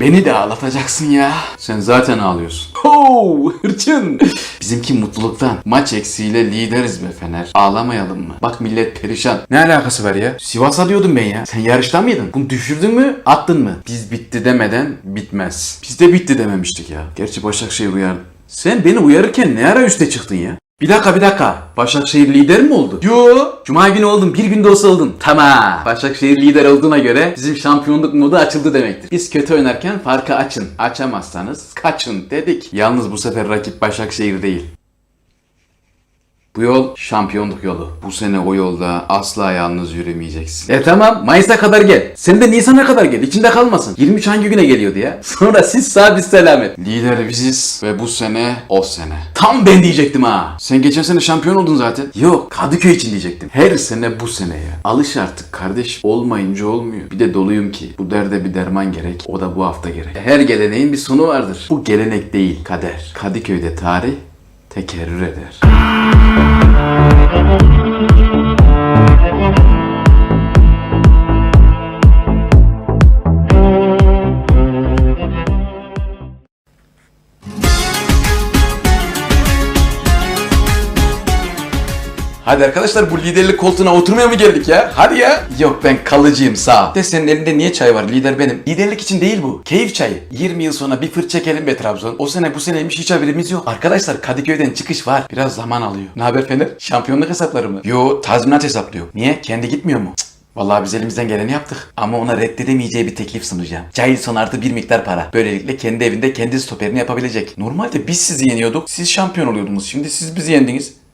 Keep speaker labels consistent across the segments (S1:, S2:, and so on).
S1: Beni de ağlatacaksın ya. Sen zaten ağlıyorsun. Ho, hırçın. Bizimki mutluluktan. Maç eksiğiyle lideriz be Fener. Ağlamayalım mı? Bak millet perişan. Ne alakası var ya? Sivas'a diyordum ben ya. Sen yarışta mıydın? Bunu düşürdün mü? Attın mı? Biz bitti demeden bitmez. Biz de bitti dememiştik ya. Gerçi Başakşehir uyardı. Sen beni uyarırken ne ara üste çıktın ya? Bir dakika bir dakika. Başakşehir lider mi oldu? Yo. Cuma günü oldum. Bir günde olsa oldum. Tamam. Başakşehir lider olduğuna göre bizim şampiyonluk modu açıldı demektir. Biz kötü oynarken farkı açın. Açamazsanız kaçın dedik. Yalnız bu sefer rakip Başakşehir değil. Bu yol şampiyonluk yolu. Bu sene o yolda asla yalnız yürümeyeceksin. E tamam Mayıs'a kadar gel. Sen de Nisan'a kadar gel. İçinde kalmasın. 23 hangi güne geliyordu ya? Sonra siz sağ biz selamet. Lider biziz ve bu sene o sene. Tam ben diyecektim ha. Sen geçen sene şampiyon oldun zaten. Yok Kadıköy için diyecektim. Her sene bu sene ya. Alış artık kardeş. Olmayınca olmuyor. Bir de doluyum ki. Bu derde bir derman gerek. O da bu hafta gerek. Her geleneğin bir sonu vardır. Bu gelenek değil kader. Kadıköy'de tarih tekerrür eder. Hadi arkadaşlar bu liderlik koltuğuna oturmaya mı geldik ya? Hadi ya. Yok ben kalıcıyım sağ. De senin elinde niye çay var? Lider benim. Liderlik için değil bu. Keyif çayı. 20 yıl sonra bir fırt çekelim be Trabzon. O sene bu seneymiş hiç haberimiz yok. Arkadaşlar Kadıköy'den çıkış var. Biraz zaman alıyor. Ne haber Fener? Şampiyonluk hesapları mı? Yo tazminat hesaplıyor. Niye? Kendi gitmiyor mu? Vallahi biz elimizden geleni yaptık. Ama ona reddedemeyeceği bir teklif sunacağım. Cahil son artı bir miktar para. Böylelikle kendi evinde kendi stoperini yapabilecek. Normalde biz sizi yeniyorduk. Siz şampiyon oluyordunuz. Şimdi siz bizi yendiniz.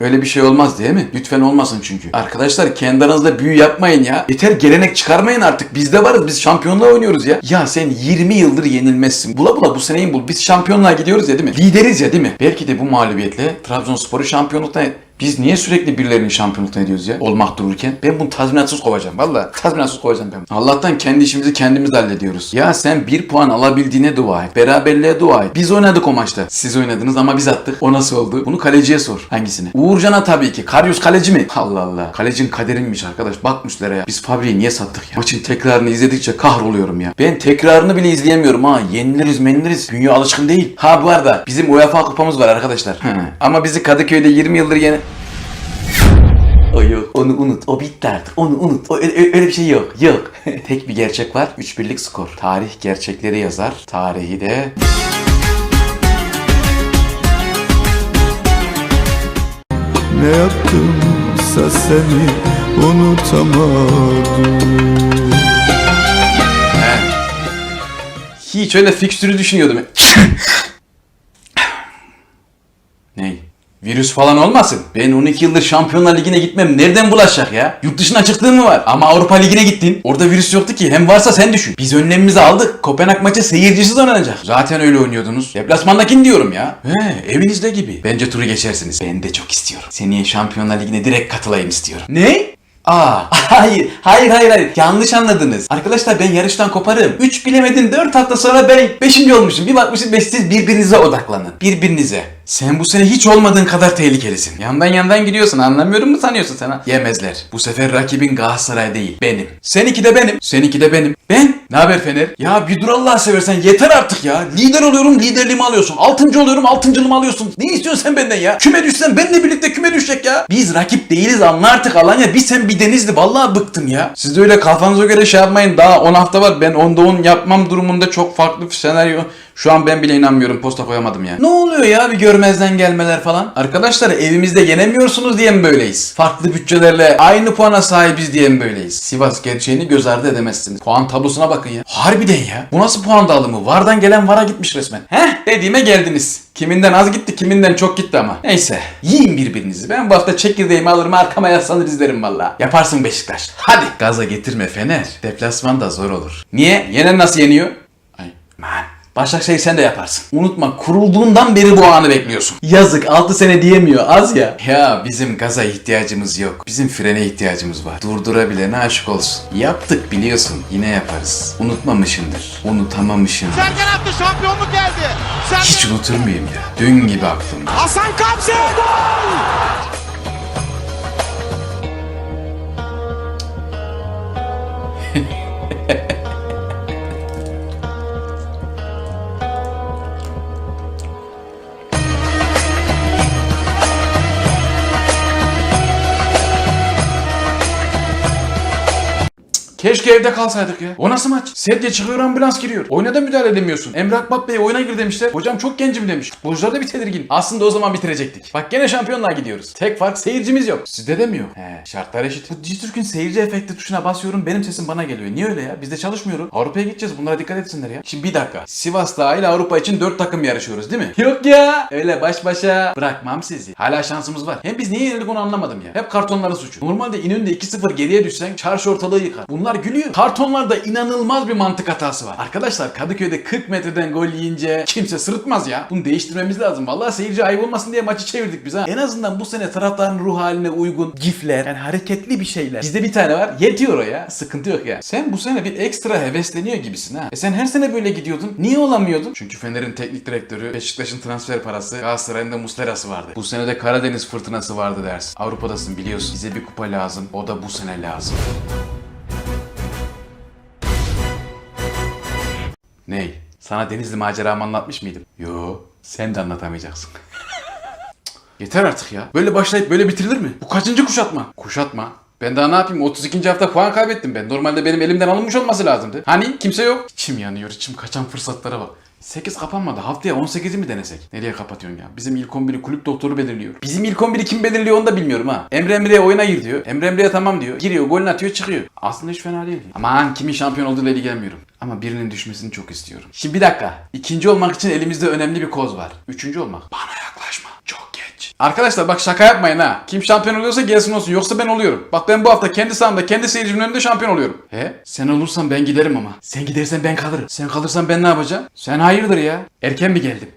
S1: Öyle bir şey olmaz değil mi? Lütfen olmasın çünkü. Arkadaşlar kendi aranızda büyü yapmayın ya. Yeter gelenek çıkarmayın artık. Biz de varız. Biz şampiyonluğa oynuyoruz ya. Ya sen 20 yıldır yenilmezsin. Bula bula bu seneyi bul. Biz şampiyonluğa gidiyoruz ya değil mi? Lideriz ya değil mi? Belki de bu mağlubiyetle Trabzonspor'u şampiyonluktan biz niye sürekli birilerinin şampiyonluktan ediyoruz ya? Olmak dururken. Ben bunu tazminatsız kovacağım. Valla tazminatsız kovacağım ben. Allah'tan kendi işimizi kendimiz hallediyoruz. Ya sen bir puan alabildiğine dua et. Beraberliğe dua et. Biz oynadık o maçta. Siz oynadınız ama biz attık. O nasıl oldu? Bunu kaleciye sor. Hangisini? Uğurcan'a tabii ki. Karyus kaleci mi? Allah Allah. Kalecin kaderinmiş arkadaş. Bakmışlar ya. Biz Fabri'yi niye sattık ya? Maçın tekrarını izledikçe kahroluyorum ya. Ben tekrarını bile izleyemiyorum ha. Yeniliriz meniliriz. Dünya alışkın değil. Ha bu arada bizim UEFA kupamız var arkadaşlar. Ama bizi Kadıköy'de 20 yıldır yeni... O yok. Onu unut. O bitti artık. Onu unut. O, öyle, öyle bir şey yok. Yok. Tek bir gerçek var. 3-1'lik skor. Tarih gerçekleri yazar. Tarihi de...
S2: Ne yaptımsa seni unutamadım
S1: Hiç öyle fikstürü düşünüyordum. Ney? Virüs falan olmasın. Ben 12 yıldır Şampiyonlar Ligi'ne gitmem. Nereden bulaşacak ya? Yurt dışına çıktığın mı var? Ama Avrupa Ligi'ne gittin. Orada virüs yoktu ki. Hem varsa sen düşün. Biz önlemimizi aldık. Kopenhag maçı seyircisiz oynanacak. Zaten öyle oynuyordunuz. Deplasmandakini diyorum ya. He, evinizde gibi. Bence turu geçersiniz. Ben de çok istiyorum. Seneye Şampiyonlar Ligi'ne direkt katılayım istiyorum. Ne? Aa, hayır, hayır, hayır, hayır. Yanlış anladınız. Arkadaşlar ben yarıştan koparım. 3 bilemedin 4 hafta sonra ben 5. olmuşum. Bir bakmışım beş siz birbirinize odaklanın. Birbirinize. Sen bu sene hiç olmadığın kadar tehlikelisin. Yandan yandan gidiyorsun anlamıyorum mu sanıyorsun sen ha? Yemezler. Bu sefer rakibin Galatasaray değil. Benim. Seninki de benim. Seninki de benim. Ben? Ne haber Fener? Ya bir dur Allah'a seversen yeter artık ya. Lider oluyorum liderliğimi alıyorsun. Altıncı oluyorum altıncılığımı alıyorsun. Ne istiyorsun sen benden ya? Küme düşsen benle birlikte küme düşecek ya. Biz rakip değiliz anla artık Alanya. Bir sen bir Denizli. Vallahi bıktım ya. Siz de öyle kafanıza göre şey yapmayın. Daha 10 hafta var. Ben 10'da 10 yapmam durumunda çok farklı bir senaryo. Şu an ben bile inanmıyorum. Posta koyamadım ya. Ne oluyor ya bir görmezden gelmeler falan? Arkadaşlar evimizde yenemiyorsunuz diye mi böyleyiz? Farklı bütçelerle aynı puana sahibiz diye mi böyleyiz? Sivas gerçeğini göz ardı edemezsiniz. Puan tablosuna bakın ya. Harbiden ya. Bu nasıl puan dağılımı? Vardan gelen vara gitmiş resmen. Heh dediğime geldiniz. Kiminden az gitti, kiminden çok gitti ama. Neyse. Yiyin birbirinizi. Ben bu hafta çekirdeğimi alırım arkama yaslanır izlerim valla. Yaparsın Beşiktaş. Hadi. Gaza getirme Fener. Deplasman da zor olur. Niye? Yenen nasıl yeniyor? Ay. Man. Başakşehir sen de yaparsın. Unutma kurulduğundan beri bu anı bekliyorsun. Yazık 6 sene diyemiyor az ya. Ya bizim gaza ihtiyacımız yok. Bizim frene ihtiyacımız var. Durdurabilene aşık olsun. Yaptık biliyorsun yine yaparız. Unutmamışındır. Unutamamışındır.
S3: Sergen attı şampiyonluk geldi. Sergen...
S1: Hiç unutur muyum ya? Dün gibi aklımda.
S3: Hasan Kamse gol!
S1: Keşke evde kalsaydık ya. O nasıl maç? Sedye çıkıyor ambulans giriyor. Oyuna da müdahale edemiyorsun. Emre Akbap Bey oyuna gir demişler. Hocam çok gencim demiş. Futbolcular da bir tedirgin. Aslında o zaman bitirecektik. Bak gene şampiyonluğa gidiyoruz. Tek fark seyircimiz yok. Sizde de mi yok? He şartlar eşit. Bu Dijitürk'ün seyirci efekti tuşuna basıyorum benim sesim bana geliyor. Niye öyle ya? Biz de çalışmıyoruz. Avrupa'ya gideceğiz. Bunlara dikkat etsinler ya. Şimdi bir dakika. Sivas dahil Avrupa için 4 takım yarışıyoruz değil mi? Yok ya. Öyle baş başa bırakmam sizi. Hala şansımız var. Hem biz niye yenildik onu anlamadım ya. Hep kartonların suçu. Normalde İnönü'nde 2-0 geriye düşsen çarşı ortalığı yıkar. Bunlar gülüyor. Kartonlarda inanılmaz bir mantık hatası var. Arkadaşlar Kadıköy'de 40 metreden gol yiyince kimse sırıtmaz ya. Bunu değiştirmemiz lazım. Vallahi seyirci ayıp olmasın diye maçı çevirdik biz ha. En azından bu sene taraftarın ruh haline uygun gifler, yani hareketli bir şeyler. Bizde bir tane var. Yetiyor o ya. Sıkıntı yok ya. Sen bu sene bir ekstra hevesleniyor gibisin ha. E sen her sene böyle gidiyordun. Niye olamıyordun? Çünkü Fener'in teknik direktörü, Beşiktaş'ın transfer parası, Galatasaray'ın da Muslera'sı vardı. Bu sene de Karadeniz fırtınası vardı dersin. Avrupa'dasın biliyorsun. Bize bir kupa lazım. O da bu sene lazım. Ney? Sana Denizli maceramı anlatmış mıydım? Yo, sen de anlatamayacaksın. Yeter artık ya. Böyle başlayıp böyle bitirilir mi? Bu kaçıncı kuşatma? Kuşatma. Ben daha ne yapayım? 32. hafta puan kaybettim ben. Normalde benim elimden alınmış olması lazımdı. Hani kimse yok. İçim yanıyor. içim kaçan fırsatlara bak. 8 kapanmadı. Haftaya 18'i mi denesek? Nereye kapatıyorsun ya? Bizim ilk 11'i kulüp doktoru belirliyor. Bizim ilk 11'i kim belirliyor onu da bilmiyorum ha. Emre Emre'ye oyuna gir diyor. Emre Emre'ye tamam diyor. Giriyor, golünü atıyor, çıkıyor. Aslında hiç fena değil. Aman kimin şampiyon olduğuyla ilgilenmiyorum. Ama birinin düşmesini çok istiyorum. Şimdi bir dakika. İkinci olmak için elimizde önemli bir koz var. Üçüncü olmak. Bana yaklaşma. Çok. Arkadaşlar bak şaka yapmayın ha. Kim şampiyon oluyorsa gelsin olsun. Yoksa ben oluyorum. Bak ben bu hafta kendi sahamda kendi seyircimin önünde şampiyon oluyorum. He? Sen olursan ben giderim ama. Sen gidersen ben kalırım. Sen kalırsan ben ne yapacağım? Sen hayırdır ya? Erken mi geldim?